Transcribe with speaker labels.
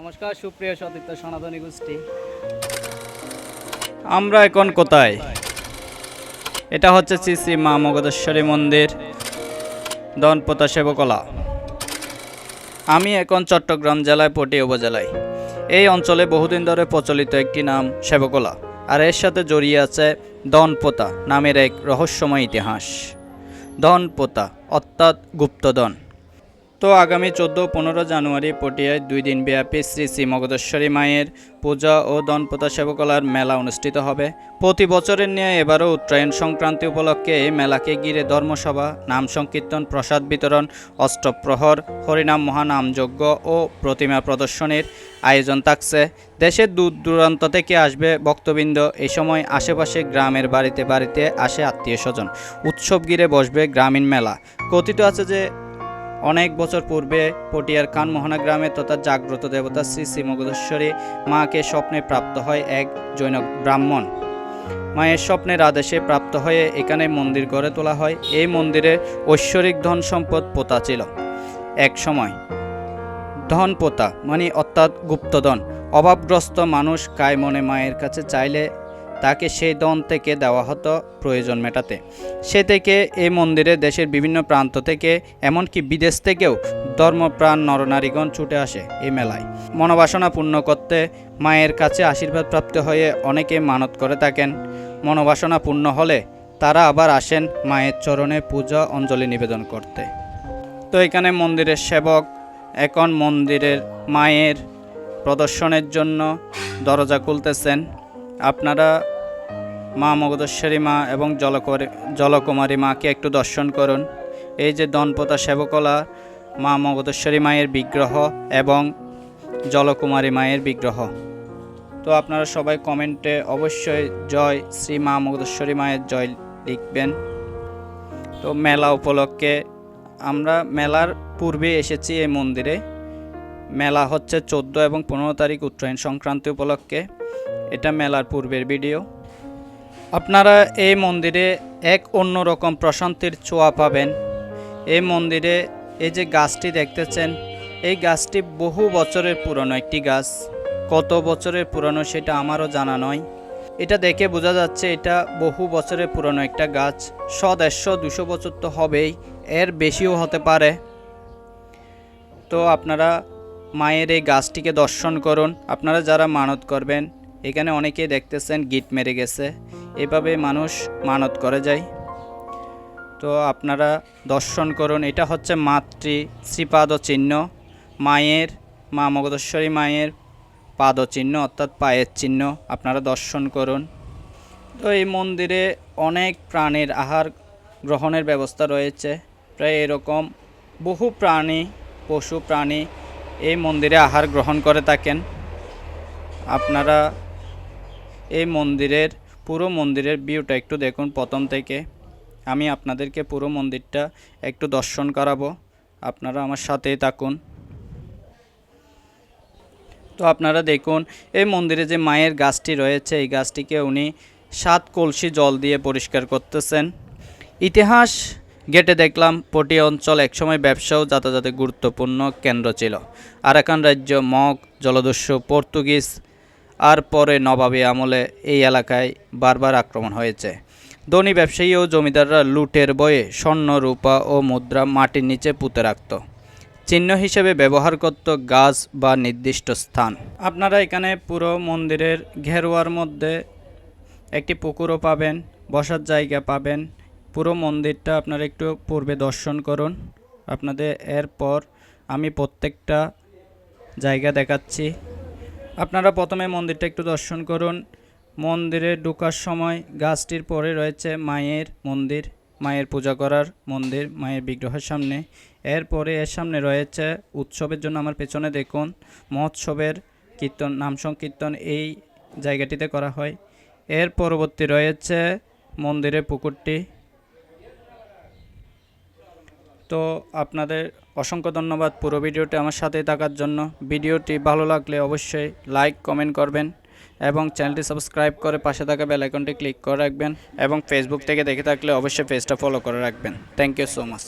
Speaker 1: নমস্কার, সুপ্রিয় সতীর্থ সনাতনী গোষ্ঠী। আমরা এখন কোথায়? এটা হচ্ছে শ্রী শ্রী মা মগধেশ্বরী মন্দির, দনপোতা সেবকলা। আমি এখন চট্টগ্রাম জেলায়, পটি উপজেলায়। এই অঞ্চলে বহুদিন ধরে প্রচলিত একটি নাম সেবকলা, আর এর সাথে জড়িয়ে আছে দনপোতা নামের এক রহস্যময় ইতিহাস। দনপোতা, অর্থাৎ গুপ্তদন তো আগামী চোদ্দ পনেরো জানুয়ারি পটিয়ায় দুই দিন ব্যাপী শ্রী শ্রী মগধেশ্বরী মায়ের পূজা ও দনপতা সেবকলার মেলা অনুষ্ঠিত হবে। প্রতি বছরের নিয়ে এবারও উত্তরায়ণ সংক্রান্তি উপলক্ষে এই মেলাকে ঘিরে ধর্মসভা, নাম সংকীর্তন, প্রসাদ বিতরণ, অষ্টপ্রহর, হরিনাম মহানামযজ্ঞ ও প্রতিমা প্রদর্শনীর আয়োজন থাকছে। দেশের দূর দূরান্ত থেকে আসবে ভক্তবৃন্দ। এই সময় আশেপাশে গ্রামের বাড়িতে বাড়িতে আসে আত্মীয় স্বজন। উৎসব ঘিরে বসবে গ্রামীণ মেলা। কথিত আছে যে অনেক বছর পূর্বে পটিয়ার কানমোহনা গ্রামে তথা জাগ্রত দেবতা শ্রী শ্রী মগধেশ্বরী মাকে স্বপ্নে প্রাপ্ত হয় এক জৈন ব্রাহ্মণ। মায়ের স্বপ্নের আদেশে প্রাপ্ত হয়ে এখানে মন্দির গড়ে তোলা হয়। এই মন্দিরে ঐশ্বরিক ধন সম্পদ পোতা ছিল। এক সময় ধন পোতা মানে অর্থাৎ গুপ্তধন অভাবগ্রস্ত মানুষ কায় মনে মায়ের কাছে চাইলে তাকে সেই ধন থেকে দেওয়া হতো প্রয়োজন মেটাতে। সে থেকে এই মন্দিরে দেশের বিভিন্ন প্রান্ত থেকে, এমনকি বিদেশ থেকেও ধর্মপ্রাণ নরনারীগণ ছুটে আসে এই মেলায়। মনোবাসনা পূর্ণ করতে মায়ের কাছে আশীর্বাদ প্রাপ্ত হয়ে অনেকে মানত করে থাকেন। মনোবাসনা পূর্ণ হলে তারা আবার আসেন মায়ের চরণে পূজা, অঞ্জলি নিবেদন করতে। তো এখানে মন্দিরের সেবক এখন মন্দিরের মায়ের প্রদর্শনের জন্য দরজা খুলতেছেন। আপনারা মা মগধেশ্বরী মা এবং জলকরি, জলকুমারী মাকে একটু দর্শন করুন। এই যে দনপতা সেবকলা মা মগধেশ্বরী মায়ের বিগ্রহ এবং জলকুমারী মায়ের বিগ্রহ। তো আপনারা সবাই কমেন্টে অবশ্যই জয় শ্রী মা মগধেশ্বরী মায়ের জয় লিখবেন। তো মেলা উপলক্ষে আমরা মেলার পূর্বে এসেছি এই মন্দিরে। মেলা হচ্ছে চোদ্দ এবং পনেরো তারিখ উত্তরায়ণ সংক্রান্তি উপলক্ষে। এটা মেলার পূর্বের ভিডিও। আপনারা এই মন্দিরে এক অন্যরকম প্রশান্তির ছোঁয়া পাবেন। এই মন্দিরে এই যে গাছটি দেখতেছেন, এই গাছটি বহু বছরের পুরনো একটি গাছ। কত বছরের পুরনো সেটা আমারও জানা নয়। এটা দেখে বোঝা যাচ্ছে এটা বহু বছরের পুরনো একটা গাছ। শ দেড়শো, দুশো বছর তো হবেই, এর বেশিও হতে পারে। তো আপনারা মায়ের এই গাছটিকে দর্শন করুন। আপনারা যারা মানত করবেন এখানে অনেকেই দেখতেছেন গিট মেরে গেছে। এভাবে মানুষ মানত করে যায়। তো আপনারা দর্শন করুন, এটা হচ্ছে মাতৃ শ্রীপাদ চিহ্ন মায়ের, মা মগধেশ্বরী মায়ের পাদ চিহ্ন অর্থাৎ পায়ের চিহ্ন, আপনারা দর্শন করুন। তো এই মন্দিরে অনেক প্রাণীর আহার গ্রহণের ব্যবস্থা রয়েছে। প্রায় এরকম বহু প্রাণী, পশু প্রাণী এই মন্দিরে আহার গ্রহণ করে থাকেন। আপনারা এই মন্দিরের পুরো মন্দিরের ভিউটা একটু দেখুন প্রথম থেকে। আমি আপনাদেরকে পুরো মন্দিরটা একটু দর্শন করাবো। আপনারা আমার সাথেই থাকুন। তো আপনারা দেখুন, এই মন্দিরে যে মায়ের গাছটি রয়েছে, এই গাছটিকে উনি সাত কলসি জল দিয়ে পরিষ্কার করতেছেন। ইতিহাস গেটে দেখলাম, পটি অঞ্চল একসময় ব্যবসা ও যাতায়াতে গুরুত্বপূর্ণ কেন্দ্র ছিল। আরাকান রাজ্য, মগ, জলদস্যু, পর্তুগিজ আর পরে নবাবী আমলে এই এলাকায় বারবার আক্রমণ হয়েছে। ধনী ব্যবসায়ী ও জমিদাররা লুটের বয়ে স্বর্ণ, রূপা ও মুদ্রা মাটির নিচে পুঁতে রাখত। চিহ্ন হিসেবে ব্যবহার করত গাছ বা নির্দিষ্ট স্থান। আপনারা এখানে পুরো মন্দিরের ঘেরোয়ার মধ্যে একটি পুকুরও পাবেন, বসার জায়গা পাবেন। পুরো মন্দিরটা আপনারা একটু পূর্বে দর্শন করুন। আপনাদের এরপর আমি প্রত্যেকটা জায়গা দেখাচ্ছি। আপনারা প্রথমে মন্দিরটা একটু দর্শন করুন। মন্দিরে ঢোকার সময় গাছটির পরে রয়েছে মায়ের মন্দির, মায়ের পূজা করার মন্দির, মায়ের বিগ্রহের সামনে। এরপরে এর সামনে রয়েছে উৎসবের জন্য আমার পেছনে দেখুন, মহোৎসবের কীর্তন, নাম সংকীর্তন এই জায়গাটিতে করা হয়। এর পরবর্তী রয়েছে মন্দিরের পুকুরটি তো আপনাদের অসংখ্য ধন্যবাদ পুরো ভিডিওটি আমার সাথে থাকার জন্য। ভিডিওটি ভালো লাগলে অবশ্যই লাইক, কমেন্ট করবেন এবং চ্যানেলটি সাবস্ক্রাইব করে পাশে থাকা বেল আইকনটি ক্লিক করে রাখবেন এবং ফেসবুক থেকে দেখে থাকলে অবশ্যই পেজটা ফলো করে রাখবেন। Thank you so much.